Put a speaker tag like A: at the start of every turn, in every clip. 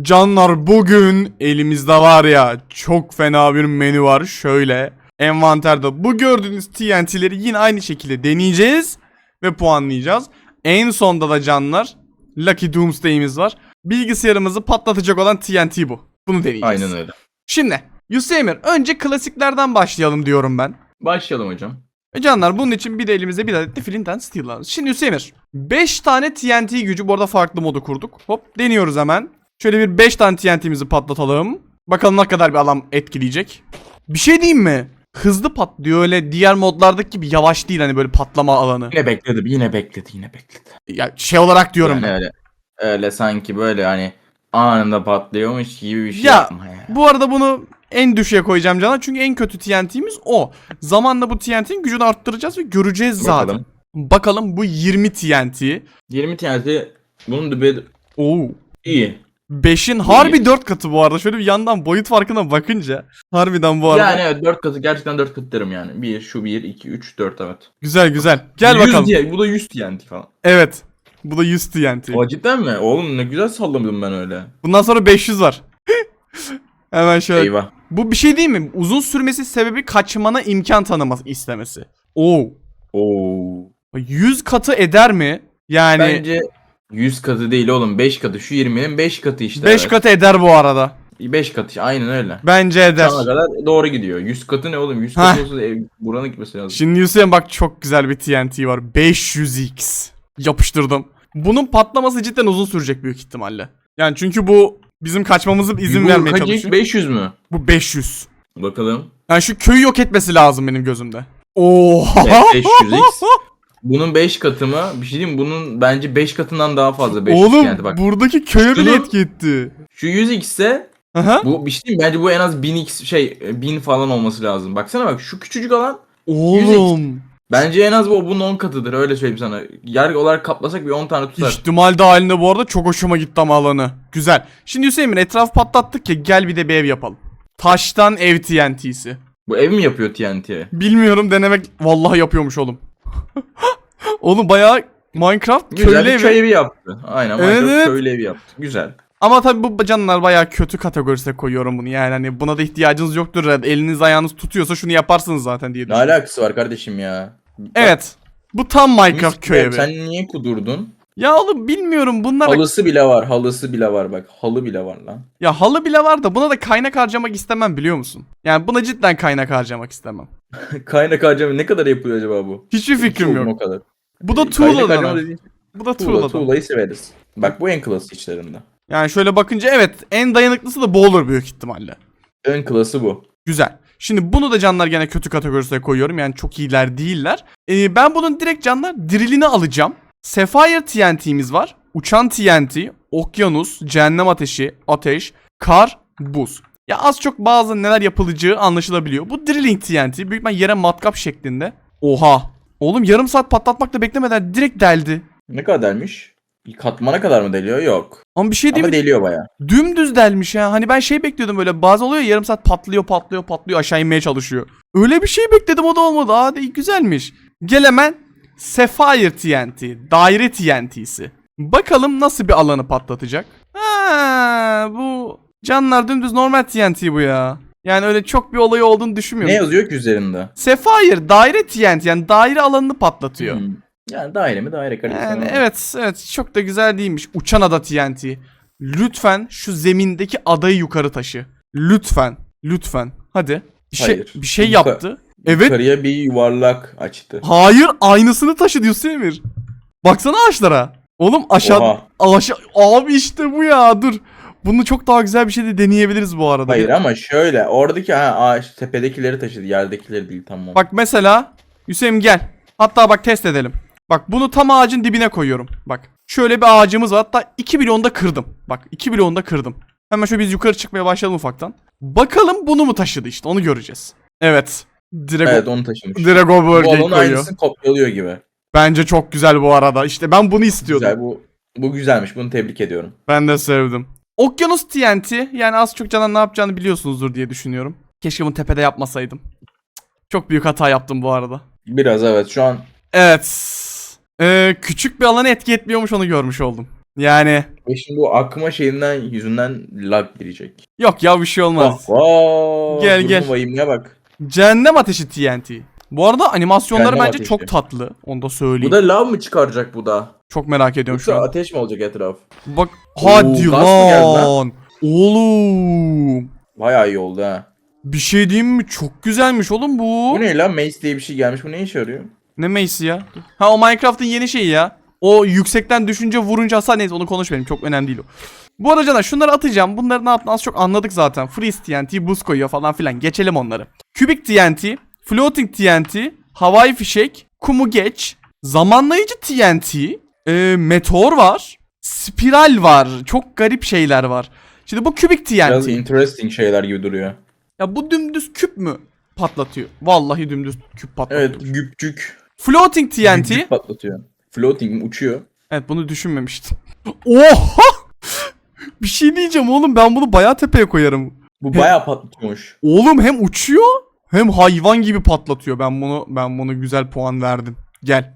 A: Canlar bugün elimizde var ya çok fena bir menü var. Şöyle envanterde bu gördüğünüz TNT'leri yine aynı şekilde deneyeceğiz ve puanlayacağız. En sonda da canlar Lucky Doomsday'imiz var. Bilgisayarımızı patlatacak olan TNT bu. Bunu deneyeceğiz.
B: Aynen öyle.
A: Şimdi Yusemir önce klasiklerden başlayalım diyorum ben.
B: Başlayalım hocam.
A: E Canlar bunun için bir de elimize bir adet de Flint and Steel lazım. Şimdi Hüseyin'ir 5 tane TNT gücü bu arada farklı modu kurduk. Hop deniyoruz hemen. Şöyle bir 5 tane TNT'mizi patlatalım. Bakalım ne kadar bir alan etkileyecek. Bir şey diyeyim mi? Hızlı patlıyor öyle diğer modlardaki gibi yavaş değil hani böyle patlama alanı.
B: Yine bekledi, yine bekledi, yine bekledi.
A: Ya şey olarak diyorum
B: yani
A: ben.
B: öyle, öyle sanki böyle hani anında patlıyormuş gibi bir şey
A: Ya,
B: yapma ya.
A: Bu arada bunu en düşüğe koyacağım Canlar çünkü en kötü TNT'miz o. Zamanla bu TNT'nin gücünü arttıracağız ve göreceğiz zaten.
B: Bakalım.
A: Bakalım bu 20 TNT.
B: 20 TNT bunun da bir
A: Oo.
B: iyi.
A: 5'in harbi 4 katı bu arada. Şöyle bir yandan boyut farkına bakınca. Harbiden bu arada.
B: Yani evet 4 katı gerçekten 4 katı derim yani. 1 şu 1 2 3 4 evet.
A: Güzel güzel. Gel
B: 100
A: bakalım.
B: diye- bu da 100 TNT falan.
A: Evet. Bu da 100 TNT.
B: O cidden mi? Oğlum ne güzel salladım ben öyle.
A: Bundan sonra 500 var. Hemen şöyle.
B: Eyvah.
A: Bu bir şey değil mi? Uzun sürmesi sebebi kaçmana imkan tanıması istemesi. Oo.
B: Oo.
A: 100 katı eder mi? Yani
B: Bence 100 katı değil oğlum 5 katı. Şu 20'nin 5 katı işte.
A: 5
B: evet.
A: katı eder bu arada.
B: 5 katı aynen öyle.
A: Bence eder.
B: Sana kadar doğru gidiyor. 100 katı ne oğlum? 100
A: Hah.
B: katı olsa ev buranın gitmesi lazım.
A: Şimdi Hüseyin bak çok güzel bir TNT var. 500x. Yapıştırdım. Bunun patlaması cidden uzun sürecek büyük ihtimalle. Yani çünkü bu bizim kaçmamızı izin
B: Bu
A: vermeye
B: kaç
A: çalışıyor.
B: ilk? 500 mü?
A: Bu 500.
B: Bakalım.
A: Yani şu köyü yok etmesi lazım benim gözümde. Oha.
B: Evet, 500x. Bunun 5 katı mı? Bir şey diyeyim mi? Bunun bence 5 katından daha fazla 500
A: Oğlum
B: yani bak.
A: buradaki köye bile
B: Şunu-
A: etki etti.
B: Şu 100x ise
A: Aha.
B: bu bir şey diyeyim mi? Bence bu en az 1000x şey 1000 falan olması lazım. Baksana bak şu küçücük alan
A: Oğlum.
B: bence en az bu bunun 10 katıdır öyle söyleyeyim sana. Yer olarak kaplasak bir 10 tane tutar.
A: İhtimal dahilinde bu arada çok hoşuma gitti ama alanı. Güzel. Şimdi Hüseyin etraf patlattık ya gel bir de bir ev yapalım. Taştan ev TNT'si.
B: Bu ev mi yapıyor TNT'ye?
A: Bilmiyorum denemek vallahi yapıyormuş oğlum. oğlum bayağı Minecraft
B: Güzel
A: köylü
B: bir
A: evi.
B: köy evi yaptı. Aynen Minecraft
A: evet.
B: köylü evi yaptı. Güzel.
A: Ama tabii bu canlılar bayağı kötü kategorisine koyuyorum bunu. Yani hani buna da ihtiyacınız yoktur. herhalde. Eliniz ayağınız tutuyorsa şunu yaparsınız zaten diye
B: Ne
A: düşünüyorum.
B: alakası var kardeşim ya?
A: Evet. Bu tam Minecraft köy evi.
B: Sen niye kudurdun?
A: Ya oğlum bilmiyorum bunlar da-
B: Halısı bile var, halısı bile var bak. Halı bile var lan.
A: Ya halı bile var da buna da kaynak harcamak istemem biliyor musun? Yani buna cidden kaynak harcamak istemem.
B: Kaynak harcama ne kadar yapıyor acaba bu?
A: Hiçbir fikrim
B: Hiç
A: yok.
B: O kadar.
A: Bu da
B: harcama
A: tuğladan.
B: dediğin-
A: Bu da
B: Tuğla,
A: tuğladan.
B: tuğlayı severiz. Bak bu en klası içlerinde.
A: Yani şöyle bakınca evet en dayanıklısı da bu olur büyük ihtimalle.
B: En klası bu.
A: Güzel. Şimdi bunu da canlar gene kötü kategorisine koyuyorum. Yani çok iyiler değiller. Ee, ben bunun direkt canlar dirilini alacağım. Sapphire TNT'miz var. Uçan TNT, okyanus, cehennem ateşi, ateş, kar, buz. Ya az çok bazı neler yapılacağı anlaşılabiliyor. Bu drilling TNT büyük ihtimal yere matkap şeklinde. Oha. Oğlum yarım saat patlatmakta beklemeden direkt deldi.
B: Ne kadar delmiş? Katmana kadar mı deliyor? Yok.
A: Ama bir şey değil
B: Ama
A: mi?
B: deliyor baya.
A: Dümdüz delmiş ya. Hani ben şey bekliyordum böyle. Bazı oluyor ya, yarım saat patlıyor patlıyor patlıyor aşağı inmeye çalışıyor. Öyle bir şey bekledim o da olmadı. Aa de- güzelmiş. Gel hemen Sapphire TNT. Daire TNT'si. Bakalım nasıl bir alanı patlatacak. Ha, bu canlar dümdüz normal TNT bu ya. Yani öyle çok bir olayı olduğunu
B: Ne
A: düşünmüyorum.
B: yazıyor ki üzerinde?
A: Sapphire daire TNT yani daire alanını patlatıyor.
B: Hmm. Yani daire mi daire kardeşim.
A: Yani evet evet çok da güzel değilmiş. Uçan ada TNT. Lütfen şu zemindeki adayı yukarı taşı. Lütfen. Lütfen. Hadi. Bir şey
B: Hayır.
A: bir şey
B: Yuka-
A: yaptı. Evet.
B: Yukarıya bir yuvarlak açtı.
A: Hayır, aynısını taşı diyor Emir. Baksana ağaçlara. Oğlum aşağı
B: Oha.
A: aşağı abi işte bu ya. Dur. Bunu çok daha güzel bir şey de deneyebiliriz bu arada.
B: Hayır ama şöyle oradaki ha ağaç tepedekileri taşıdı yerdekileri değil tamam.
A: Bak mesela Hüseyin gel. Hatta bak test edelim. Bak bunu tam ağacın dibine koyuyorum. Bak şöyle bir ağacımız var. Hatta 2 bloğunda kırdım. Bak 2 bloğunda kırdım. Hemen şöyle biz yukarı çıkmaya başlayalım ufaktan. Bakalım bunu mu taşıdı işte onu göreceğiz. Evet. Direkt,
B: evet onu taşımış.
A: direkt o
B: Bu
A: bölgeyi koyuyor.
B: aynısını kopyalıyor gibi.
A: Bence çok güzel bu arada. İşte ben bunu istiyordum.
B: Güzel bu bu güzelmiş. Bunu tebrik ediyorum.
A: Ben de sevdim. Okyanus TNT yani az çok canan ne yapacağını biliyorsunuzdur diye düşünüyorum. Keşke bunu tepede yapmasaydım. Çok büyük hata yaptım bu arada.
B: Biraz evet şu an
A: Evet. Ee, küçük bir alanı etki etmiyormuş onu görmüş oldum. Yani
B: Ve şimdi bu akma şeyinden yüzünden lag girecek.
A: Yok ya bir şey olmaz.
B: Vah, vah,
A: Gel, gel.
B: vahimine bak.
A: Cehennem ateşi TNT. Bu arada animasyonları
B: Cehennem
A: bence
B: ateşi.
A: çok tatlı. Onu da söyleyeyim.
B: Bu da lav mı çıkaracak bu da?
A: Çok merak ediyorum şu
B: Yoksa
A: an.
B: ateş mi olacak etraf?
A: Bak
B: Oo,
A: hadi
B: gaz mı geldi
A: lan. Oğlum.
B: Bayağı iyi oldu ha.
A: Bir şey diyeyim mi? Çok güzelmiş oğlum bu.
B: Bu ne lan? Mace diye bir şey gelmiş. Bu ne işe yarıyor?
A: Ne Mace'i ya? Ha o Minecraft'ın yeni şeyi ya. O yüksekten düşünce vurunca hasar neyse onu konuşmayalım. Çok önemli değil o. Bu arada Caner şunları atacağım. Bunları ne yaptığını az çok anladık zaten. Freeze TNT, buz koyuyor falan filan. Geçelim onları. Kübik TNT, Floating TNT, Havai fişek, kumu geç, zamanlayıcı TNT, e, meteor var, spiral var. Çok garip şeyler var. Şimdi bu kübik
B: Biraz
A: TNT.
B: interesting şeyler gibi duruyor.
A: Ya bu dümdüz küp mü patlatıyor? Vallahi dümdüz küp patlatıyor.
B: Evet güpcük.
A: Floating TNT.
B: Güpcük patlatıyor. Floating uçuyor.
A: Evet bunu düşünmemiştim. Oha! Bir şey diyeceğim oğlum ben bunu bayağı tepeye koyarım.
B: Bu bayağı patlatıyormuş.
A: Oğlum hem uçuyor hem hayvan gibi patlatıyor. Ben bunu ben bunu güzel puan verdim. Gel.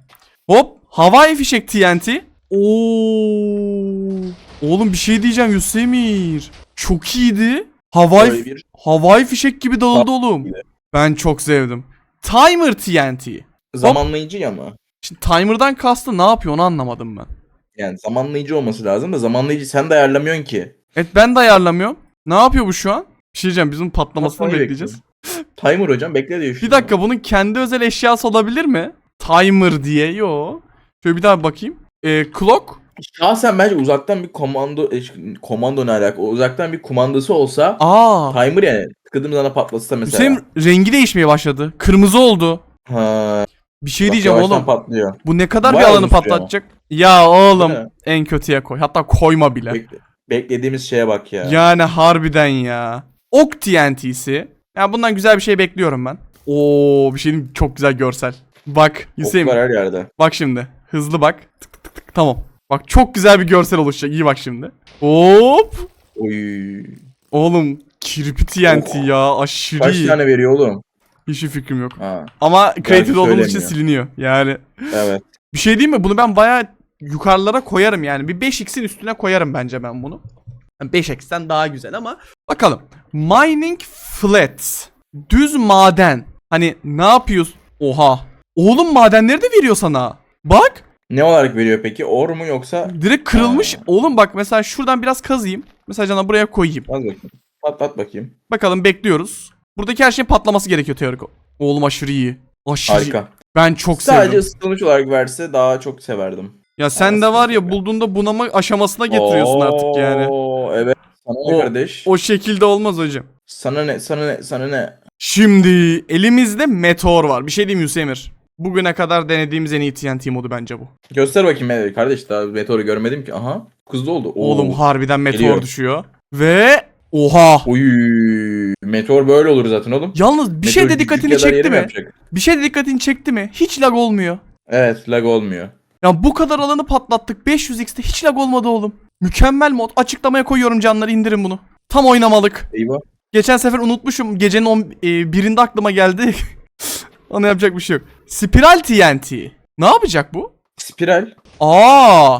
A: Hop havai fişek TNT. Oo. Oğlum bir şey diyeceğim Yusemir. Çok iyiydi. Havai
B: bir
A: havai fişek gibi dağıldı oğlum. Ben çok sevdim. Timer TNT.
B: zamanlayıcı ya mı?
A: Şimdi timer'dan kastı ne yapıyor onu anlamadım ben.
B: Yani zamanlayıcı olması lazım da zamanlayıcı sen de ayarlamıyorsun ki.
A: Evet ben de ayarlamıyorum. Ne yapıyor bu şu an? Bir şey diyeceğim bizim patlamasını
B: Patlamayı
A: bekleyeceğiz.
B: Timer hocam bekle diyor.
A: Bir dakika bunun kendi özel eşyası olabilir mi? Timer diye yo. Şöyle bir daha bakayım. Ee, clock.
B: Şahsen bence uzaktan bir komando e, komando ne alaka? Uzaktan bir kumandası olsa
A: Aa.
B: timer yani tıkadığım zaman patlatsa mesela.
A: Hüseyin rengi değişmeye başladı. Kırmızı oldu.
B: Ha,
A: Bir şey
B: bak
A: diyeceğim
B: yavaştan
A: oğlum.
B: patlıyor.
A: Bu ne kadar
B: Bayağı
A: bir alanı
B: uzun sürüyor ama.
A: patlatacak? Ya oğlum
B: Değil mi?
A: en kötüye koy. Hatta koyma bile.
B: Bekle- beklediğimiz şeye bak ya.
A: Yani harbiden ya. Ok TNT'si. Ya bundan güzel bir şey bekliyorum ben. Oo bir şey mi? çok güzel görsel. Bak Hüseyin
B: Oklar her yerde.
A: bak şimdi. Hızlı bak. Tık. Tamam. Bak çok güzel bir görsel oluşacak. İyi bak şimdi. Hop.
B: Oy.
A: Oğlum kirpi TNT
B: Oh.
A: ya aşırı
B: Kaç
A: iyi.
B: tane veriyor oğlum?
A: Hiçbir fikrim yok.
B: Ha,
A: Ama creative olduğumuz için siliniyor. Yani
B: evet.
A: bir şey diyeyim mi? Bunu ben bayağı yukarılara koyarım yani. Bir 5x'in üstüne koyarım bence ben bunu. Yani 5x'ten daha güzel ama bakalım. Mining flat. Düz maden. Hani ne yapıyorsun? Oha. Oğlum madenleri de veriyor sana. Bak.
B: Ne olarak veriyor peki? Or mu yoksa?
A: Direkt kırılmış.
B: Ha.
A: Oğlum bak mesela şuradan biraz kazıyım. Mesela cana buraya koyayım.
B: Az bakayım. Patlat bakayım.
A: Bakalım bekliyoruz. Buradaki her şeyin patlaması gerekiyor teorik. Oğlum aşırı iyi. Aşırı.
B: Harika.
A: Ben çok
B: Sadece
A: sevdim.
B: ısıtılmış olarak verse daha çok severdim.
A: Ya sen de var ya
B: Aslında.
A: bulduğunda bunama aşamasına getiriyorsun artık yani.
B: Oo, Evet. Sana
A: O-
B: kardeş?
A: O şekilde olmaz hocam.
B: Sana ne? Sana ne? Sana ne?
A: Şimdi elimizde meteor var. Bir şey diyeyim Hüseyinir. Bugüne kadar denediğimiz en iyi TNT modu bence bu.
B: Göster bakayım evet kardeş daha meteoru görmedim ki. Aha. Kızdı oldu. Oo.
A: Oğlum harbiden meteor
B: Geliyor.
A: düşüyor. Ve oha.
B: Oy. Meteor böyle olur zaten oğlum.
A: Yalnız bir şey de dikkatini çekti mi?
B: yapacak?
A: Bir şey de dikkatini çekti mi? Hiç lag olmuyor.
B: Evet lag olmuyor.
A: Ya bu kadar alanı patlattık. 500x'te hiç lag olmadı oğlum. Mükemmel mod. Açıklamaya koyuyorum canlar indirin bunu. Tam oynamalık.
B: Eyvah.
A: Geçen sefer unutmuşum. Gecenin on, e, birinde aklıma geldi. Ona yapacak bir şey yok. Spiral TNT. Ne yapacak bu?
B: Spiral.
A: Aa,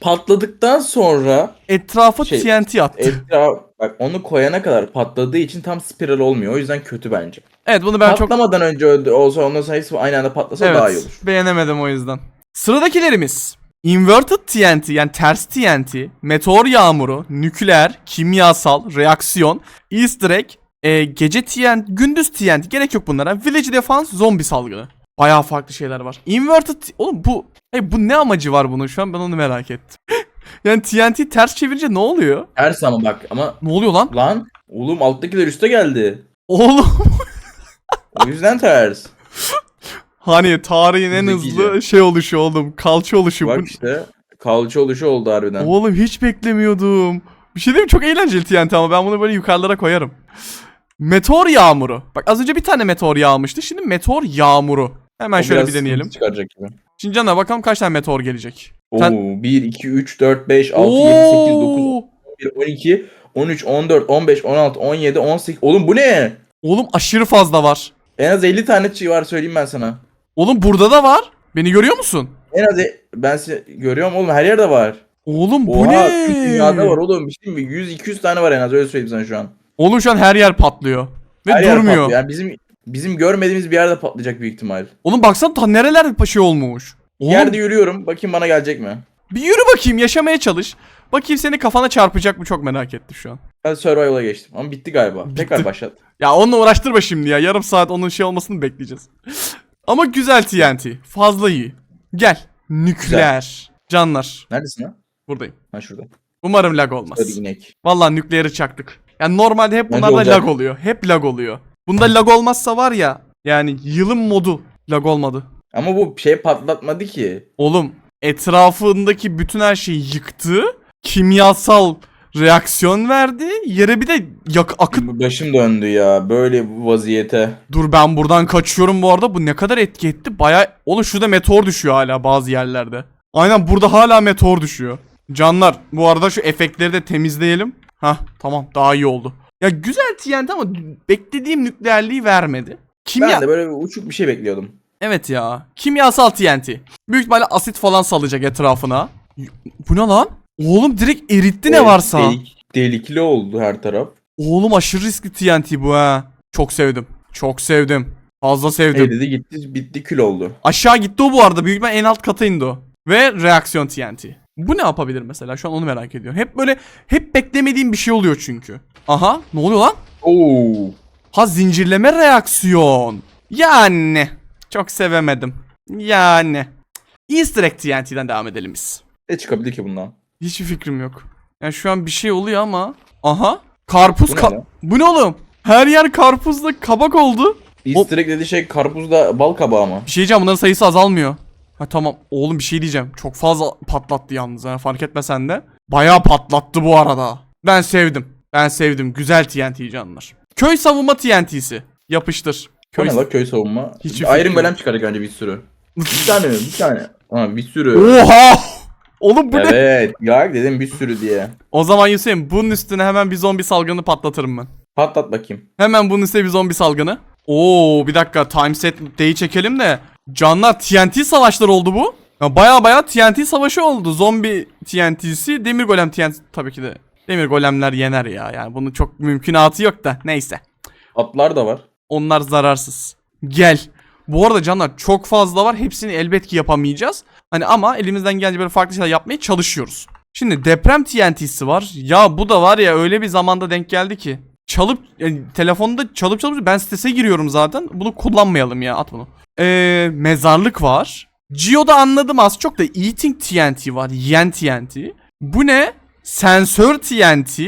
B: Patladıktan sonra
A: etrafa
B: Şey,
A: TNT attı.
B: etraf bak onu koyana kadar patladığı için tam spiral olmuyor. O yüzden kötü bence.
A: evet bunu ben çok
B: Patlamadan önce öldü, olsa ondan sonra hepsi aynı anda patlasa daha iyi olur.
A: beğenemedim o yüzden. Sıradakilerimiz. Inverted TNT yani ters TNT, meteor yağmuru, nükleer, kimyasal, reaksiyon, easter egg, e, gece TNT, gündüz TNT gerek yok bunlara. Village Defense, zombi salgını. Bayağı farklı şeyler var. Inverted, oğlum bu, hey, bu ne amacı var bunun şu an ben onu merak ettim. yani TNT ters çevirince ne oluyor?
B: Ters ama bak ama
A: Ne oluyor lan?
B: lan oğlum alttakiler üste geldi.
A: Oğlum
B: O yüzden ters.
A: hani tarihin en
B: Zekice.
A: hızlı şey oluşu oğlum. Kalça oluşu.
B: Bak
A: Bu-
B: işte kalça oluşu oldu harbiden.
A: Oğlum hiç beklemiyordum. Bir şey diyeyim mi? Çok eğlenceli TNT ama ben bunu böyle yukarılara koyarım. Meteor yağmuru. Bak az önce bir tane meteor yağmıştı. Şimdi meteor yağmuru. Hemen
B: O
A: şöyle bir deneyelim.
B: Çıkaracak gibi.
A: Şimdi Can'a bakalım kaç tane meteor gelecek.
B: Oo,
A: Sen-
B: 1, 2, 3, 4, 5, 6, 7, 8, 9,
A: Oo!
B: 11, 12, 13, 14, 15, 16, 17, 18. Oğlum bu ne?
A: Oğlum aşırı fazla var.
B: En az 50 tane çiğ var söyleyeyim ben sana.
A: Oğlum burada da var. Beni görüyor musun?
B: En az e- ben size görüyorum oğlum her yerde var.
A: Oğlum bu
B: Oha
A: ne?
B: dünyada var oğlum. Bir şey mi? 100-200 tane var en az öyle söyleyeyim sana şu an.
A: Oğlum şu an her yer patlıyor. Ve
B: Her yer
A: durmuyor.
B: patlıyor. Yani bizim bizim görmediğimiz bir yerde patlayacak büyük ihtimal.
A: Oğlum baksana ta nerelerde şey olmuş.
B: Bir
A: Oğlum
B: yerde yürüyorum. Bakayım bana gelecek mi?
A: bir yürü bakayım yaşamaya çalış. Bakayım seni kafana çarpacak mı çok merak etti şu an.
B: Ben survival'a geçtim. Ama bitti galiba. Tekrar başlat.
A: Ya onunla uğraştırma şimdi ya. Yarım saat onun şey olmasını bekleyeceğiz. Ama güzel TNT. Fazla iyi. Gel. Nükleer. Canlar.
B: Neredesin ha?
A: Buradayım.
B: Ha şurada.
A: Umarım lag olmaz.
B: Hadi inek.
A: Vallahi nükleeri çaktık. Yani normalde hep
B: Bence
A: bunlarda
B: olacak.
A: lag oluyor. Hep lag oluyor. Bunda lag olmazsa var ya. Yani yılın modu lag olmadı.
B: Ama bu şey patlatmadı ki.
A: Oğlum etrafındaki bütün her şeyi yıktı. Kimyasal reaksiyon verdi. Yere bir de yak akıt.
B: Başım döndü ya. Böyle bu vaziyete.
A: Dur ben buradan kaçıyorum bu arada. Bu ne kadar etki etti? Baya... Oğlum şurada meteor düşüyor hala bazı yerlerde. Aynen burada hala meteor düşüyor. Canlar bu arada şu efektleri de temizleyelim. Hah tamam daha iyi oldu. Ya güzel TNT ama beklediğim nükleerliği vermedi. Kimya...
B: Ben de böyle bir uçuk bir şey bekliyordum.
A: Evet ya. Kimyasal TNT. Büyük ihtimalle asit falan salacak etrafına. Bu ne lan? Oğlum direkt eritti ne
B: Evet,
A: varsa.
B: delik- delikli oldu her taraf.
A: Oğlum aşırı riskli TNT bu ha. Çok sevdim. Çok sevdim. Fazla sevdim.
B: Eridi gitti bitti kül oldu.
A: Aşağı gitti o bu arada. Büyük ihtimalle en alt kata indi o. Ve reaksiyon TNT. Bu ne yapabilir mesela? Şu an onu merak ediyorum. Hep böyle hep beklemediğim bir şey oluyor çünkü. Aha ne oluyor lan?
B: Oo.
A: Ha zincirleme reaksiyon. Yani. Çok sevemedim. Yani. Easter egg TNT'den devam edelim biz.
B: Ne çıkabilir ki bundan?
A: Hiçbir fikrim yok. Yani şu an bir şey oluyor ama. Aha. Karpuz
B: Bu ne
A: ka-? Bu ne oğlum? Her yer karpuzla kabak oldu.
B: Easter egg dediği şey karpuzda bal kabağı mı?
A: Bir şey diyeceğim bunların sayısı azalmıyor. Ha tamam oğlum bir şey diyeceğim. Çok fazla patlattı yalnız ha fark etmesen de. Bayağı patlattı bu arada. Ben sevdim. Ben sevdim. Güzel TNT canlar. Köy savunma TNT'si. Yapıştır. Köy
B: ne lan köy savunma?
A: Hiçbir
B: Iron Golem çıkardık önce bir sürü. bir tane mi? Bir tane. Ha bir sürü.
A: Oha! Oğlum bu ne?
B: evet. Ya dedim bir sürü diye.
A: O zaman Yusuf'um bunun üstüne hemen bir zombi salgını patlatırım ben.
B: Patlat bakayım.
A: Hemen bunun üstüne bir zombi salgını. Oo bir dakika time set D'yi çekelim de. Canlar TNT savaşları oldu bu. Ya baya baya TNT savaşı oldu. Zombi TNT'si, demir golem TNT tabii ki de. Demir golemler yener ya. Yani bunun çok mümkünatı yok da. Neyse.
B: Atlar da var.
A: Onlar zararsız. Gel. Bu arada canlar çok fazla var. Hepsini elbet ki yapamayacağız. Hani ama elimizden gelince böyle farklı şeyler yapmaya çalışıyoruz. Şimdi deprem TNT'si var. Ya bu da var ya öyle bir zamanda denk geldi ki. Çalıp yani telefonda çalıp çalıp ben sitese giriyorum zaten. Bunu kullanmayalım ya at bunu. Ee, mezarlık var. Geo'da anladım az çok da Eating TNT var. Yiyen TNT. Bu ne? Sensör TNT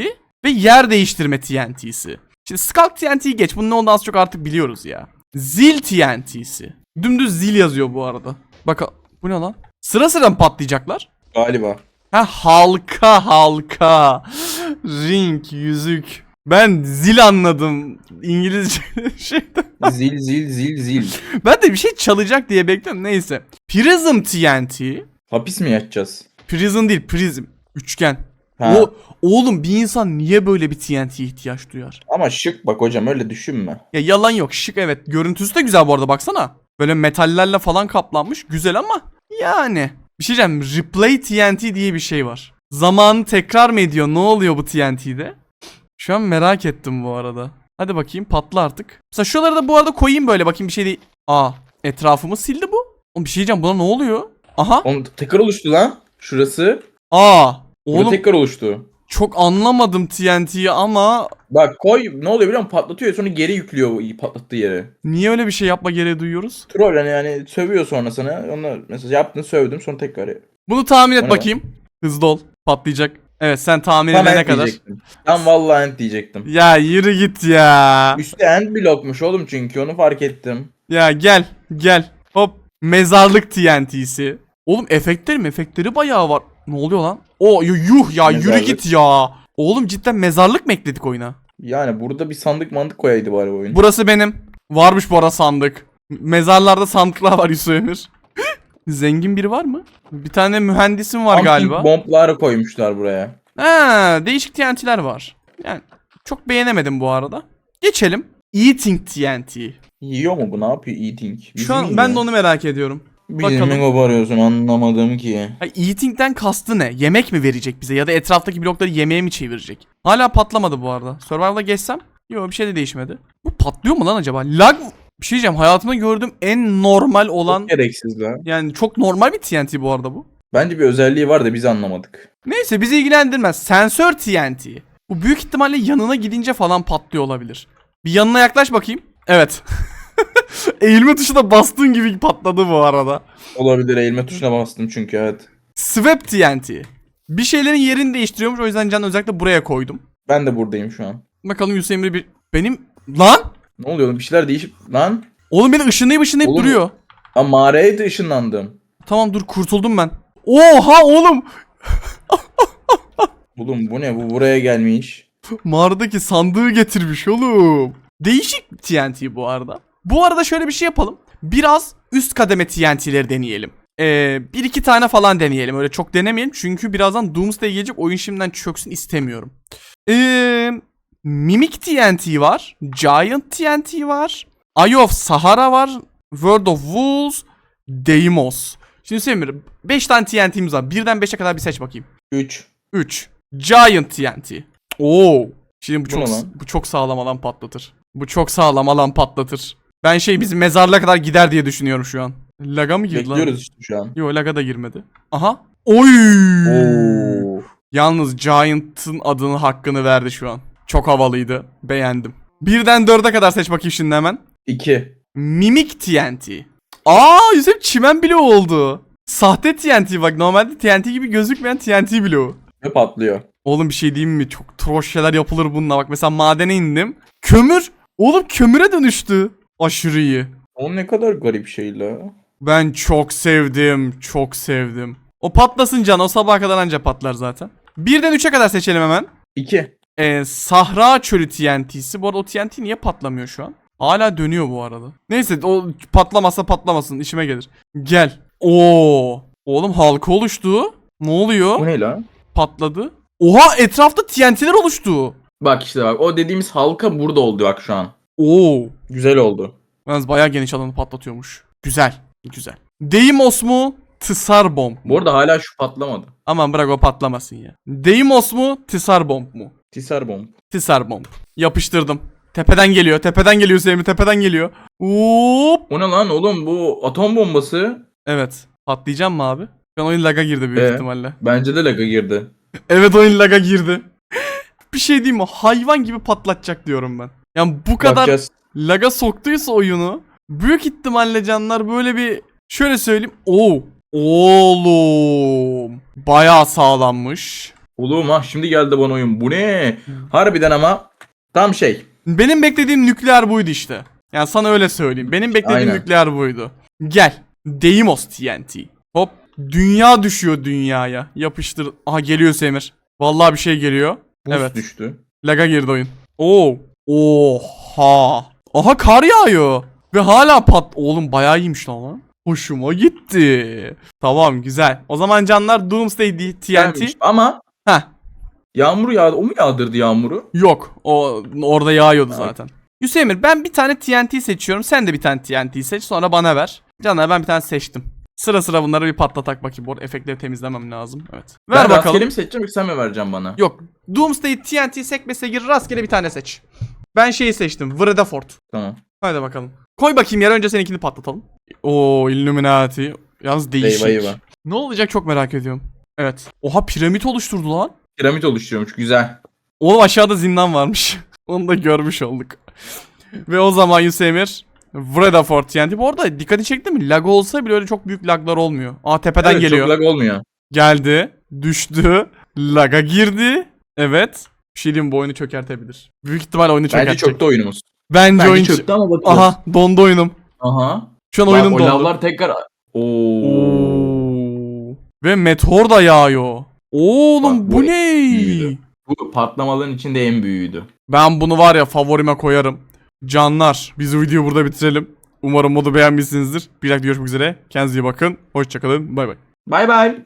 A: ve yer değiştirme TNT'si. Şimdi Skulk TNT'yi geç. Bunun ne olduğunu az çok artık biliyoruz ya. Zil TNT'si. Dümdüz zil yazıyor bu arada. Bak bu ne lan? Sıra sıra mı patlayacaklar?
B: Galiba.
A: Ha halka halka. Ring, yüzük. Ben zil anladım. İngilizce şeyden.
B: Zil zil zil zil.
A: Ben de bir şey çalacak diye bekliyorum. Neyse. Prism TNT.
B: Hapis mi yatacağız?
A: Prism değil, prism. Üçgen.
B: Ha.
A: O oğlum bir insan niye böyle bir TNT'ye ihtiyaç duyar?
B: Ama şık bak hocam öyle düşünme.
A: Ya yalan yok. Şık evet. Görüntüsü de güzel bu arada baksana. Böyle metallerle falan kaplanmış. Güzel ama yani. Bir şey diyeceğim. Replay TNT diye bir şey var. Zamanı tekrar mı ediyor? Ne oluyor bu TNT'de? Şu an merak ettim bu arada. Hadi bakayım patla artık. Mesela şuraları da bu arada koyayım böyle bakayım bir şey değil. Aa etrafımı sildi bu. Oğlum bir şey diyeceğim buna ne oluyor? Aha.
B: Oğlum tekrar oluştu lan. Şurası.
A: Aa.
B: Burada
A: Oğlum
B: tekrar oluştu.
A: çok anlamadım TNT'yi ama
B: Bak koy ne oluyor biliyor musun? Patlatıyor sonra geri yüklüyor patlattığı yere.
A: niye öyle bir şey yapma gereği duyuyoruz?
B: Troll hani yani sövüyor sonra sana. Onu mesela yaptın sövdüm sonra tekrar.
A: Bunu tahmin et
B: ne
A: bakayım. Hızlı ol. Patlayacak. Evet sen tahmin
B: Tam
A: edene
B: end
A: kadar.
B: diyecektim. Tam vallahi end diyecektim.
A: Ya yürü git ya.
B: Üstü end blokmuş oğlum çünkü onu fark ettim.
A: Ya gel gel. Hop. Mezarlık TNT'si. Oğlum efektleri mi? Efektleri bayağı var. Ne oluyor lan? O yuh ya yürü
B: Mezarlık.
A: git ya. Oğlum cidden mezarlık mı ekledik oyuna?
B: Yani burada bir sandık mandık koyaydı bari oyun.
A: Burası benim. Varmış bu arada sandık. Mezarlarda sandıklar var Yusuf Emir. Zengin biri var mı? Bir tane mühendisim var
B: Pumping
A: galiba.
B: bomblar koymuşlar buraya.
A: Ha, değişik TNT'ler var. Yani çok beğenemedim bu arada. Geçelim. Eating TNT.
B: Yiyor mu bu ne yapıyor eating? Bizi
A: Şu an ben de onu merak ediyorum.
B: Bizi
A: Bakalım.
B: mi koparıyorsun anlamadım ki.
A: Ha, eating'den kastı ne? Yemek mi verecek bize ya da etraftaki blokları yemeğe mi çevirecek? Hala patlamadı bu arada. Survival'a geçsem yok bir şey de değişmedi. Bu patlıyor mu lan acaba? Lag? Bir şey diyeceğim hayatımda gördüğüm en normal olan
B: Çok gereksiz la.
A: yani çok normal bir TNT bu arada bu.
B: Bence bir özelliği var da biz anlamadık.
A: Neyse bizi ilgilendirmez. Sensör TNT. Bu büyük ihtimalle yanına gidince falan patlıyor olabilir. Bir yanına yaklaş bakayım. Evet. Eğilme tuşuna bastığın gibi patladı bu arada.
B: Olabilir eğilme tuşuna bastım çünkü evet.
A: Swap TNT. Bir şeylerin yerini değiştiriyormuş o yüzden can özellikle buraya koydum.
B: Ben de buradayım şu an.
A: Bakalım Yusuf Emre bir... Benim... Lan!
B: Ne oluyor oğlum bir şeyler değişip lan.
A: Oğlum beni ışınlayıp ışınlayıp
B: Oğlum-
A: duruyor.
B: Aa mağaraya da ışınlandım.
A: Tamam dur kurtuldum ben. Oha oğlum!
B: Oğlum bu ne bu buraya gelmiş.
A: Mağaradaki sandığı getirmiş oğlum. Değişik TNT bu arada. Bu arada şöyle bir şey yapalım. Biraz üst kademe TNT'leri deneyelim. Ee, bir iki tane falan deneyelim. Öyle çok denemeyelim. Çünkü birazdan Doomsday gelecek. Oyun şimdiden çöksün istemiyorum. Ee, Mimic TNT var. Giant TNT var. Eye of Sahara var. World of Wolves. Deimos. Şimdi Semir 5 tane TNT'miz var. Birden 5'e kadar bir seç bakayım.
B: 3.
A: 3. Giant TNT. Oo. Şimdi bu
B: Bu
A: çok
B: lan?
A: bu çok sağlam alan patlatır. Bu çok sağlam alan patlatır. Ben şey bizim mezarlığa kadar gider diye düşünüyorum şu an. Laga mı girdi lan?
B: Bekliyoruz işte şu an.
A: Yo laga da girmedi. Aha. Oy.
B: Oo.
A: Yalnız Giant'ın adını hakkını verdi şu an. Çok havalıydı. Beğendim. Birden dörde kadar seç bakayım şimdi hemen.
B: 2.
A: Mimic TNT. Aa Yusuf çimen bloğu oldu. Sahte TNT bak normalde TNT gibi gözükmeyen TNT bloğu.
B: Ve patlıyor.
A: Oğlum bir şey diyeyim mi? Çok troş şeyler yapılır bununla. Bak mesela madene indim. Kömür. Oğlum kömüre dönüştü. Aşırı iyi.
B: O ne kadar garip şey la.
A: Ben çok sevdim. Çok sevdim. O patlasın can. O sabaha kadar anca patlar zaten. Birden 3'e kadar seçelim hemen.
B: 2.
A: Ee, Sahra çölü TNT'si. Bu arada o TNT niye patlamıyor şu an? Hala dönüyor bu arada. Neyse o patlamasa patlamasın. işime gelir. Gel. Oo. Oğlum halka oluştu. Ne oluyor?
B: Bu ne la?
A: Patladı. Oha etrafta TNT'ler oluştu.
B: Bak işte bak o dediğimiz halka burada oldu bak şu an.
A: Oo.
B: Güzel oldu.
A: Yalnız bayağı geniş alanı patlatıyormuş. Güzel. Güzel. Deimos mu? Tısar bomb.
B: Bu arada hala şu patlamadı.
A: Aman bırak o patlamasın ya. Deimos mu? Tisar bomb mu?
B: Tisar bomb.
A: Tisar bomb. Yapıştırdım. Tepeden geliyor. Tepeden geliyor Sevmi. Tepeden geliyor. Hop.
B: O ne lan oğlum bu atom bombası.
A: Evet. Patlayacağım mı abi? An oyun laga girdi büyük
B: Ee?
A: ihtimalle.
B: Bence de laga girdi.
A: Evet oyun laga girdi. bir şey diyeyim mi? Hayvan gibi patlatacak diyorum ben. Yani bu kadar
B: Bakacağız.
A: laga soktuysa oyunu büyük ihtimalle canlar böyle bir şöyle söyleyeyim. Oo. Oğlum. Bayağı sağlammış.
B: Oğlum ha şimdi geldi bana oyun. Bu ne? Harbiden ama tam şey.
A: Benim beklediğim nükleer buydu işte. Yani sana öyle söyleyeyim. Benim beklediğim
B: Aynen.
A: nükleer buydu. Gel. Deimos TNT. Hop. Dünya düşüyor dünyaya. Yapıştır. Aha geliyor Semir. Vallahi bir şey geliyor.
B: Buz
A: Evet.
B: düştü.
A: Laga girdi oyun. Oo. Oha. Aha kar yağıyor. Ve hala pat... Oğlum bayağı iyiymiş lan lan. Hoşuma gitti. Tamam güzel. O zaman canlar Doomsday TNT.
B: Gelmiş. Ama
A: Heh.
B: yağmur yağdı. O mu yağdırdı yağmuru?
A: Yok. O orada yağıyordu
B: Evet.
A: zaten. Hüseyin Emir ben bir tane TNT seçiyorum. Sen de bir tane TNT seç. Sonra bana ver. Canlar ben bir tane seçtim. Sıra sıra bunları bir patlatak bakayım. Bu arada efektleri temizlemem lazım. Evet. Ver
B: ben
A: bakalım.
B: rastgele mi seçeceğim yoksa sen mi vereceksin bana?
A: Yok. Doomsday TNT sekmese gir rastgele bir tane seç. Ben şeyi seçtim. Vredafort.
B: Tamam.
A: Hadi bakalım. Koy bakayım yere önce seninkini patlatalım. Oo Illuminati. Yalnız değişik.
B: Eyvah eyvah.
A: Ne olacak çok merak ediyorum. Evet. Oha piramit oluşturdu lan.
B: Piramit oluşturuyormuş. Güzel.
A: Oğlum aşağıda zindan varmış. Onu da görmüş olduk. Ve o zaman Yusemir Vredafort TNT. Bu arada dikkati çekti mi? Lag olsa bile öyle çok büyük laglar olmuyor. Aa tepeden
B: evet,
A: geliyor.
B: Çok lag olmuyor.
A: Geldi. Düştü. Laga girdi. Evet. Bir şey diyeyim bu oyunu çökertebilir. Büyük ihtimal oyunu çökertecek.
B: Bence çöktü oyunumuz.
A: Bence,
B: Bence
A: oyun
B: çöktü ama bakıyoruz.
A: Aha dondu oyunum.
B: Aha.
A: Şu an
B: Bak,
A: oyunum
B: o
A: dondu.
B: lavlar tekrar... Oo.
A: Oo. Ve meteor da yağıyor. Oğlum
B: Bak,
A: bu
B: bu
A: ne?
B: Bu patlamaların içinde en büyüğüydü.
A: Ben bunu var ya favorime koyarım. Canlar biz bu videoyu burada bitirelim. Umarım modu beğenmişsinizdir. Bir dakika görüşmek üzere. Kendinize iyi bakın. Hoşçakalın. Bay bay.
B: Bay bay.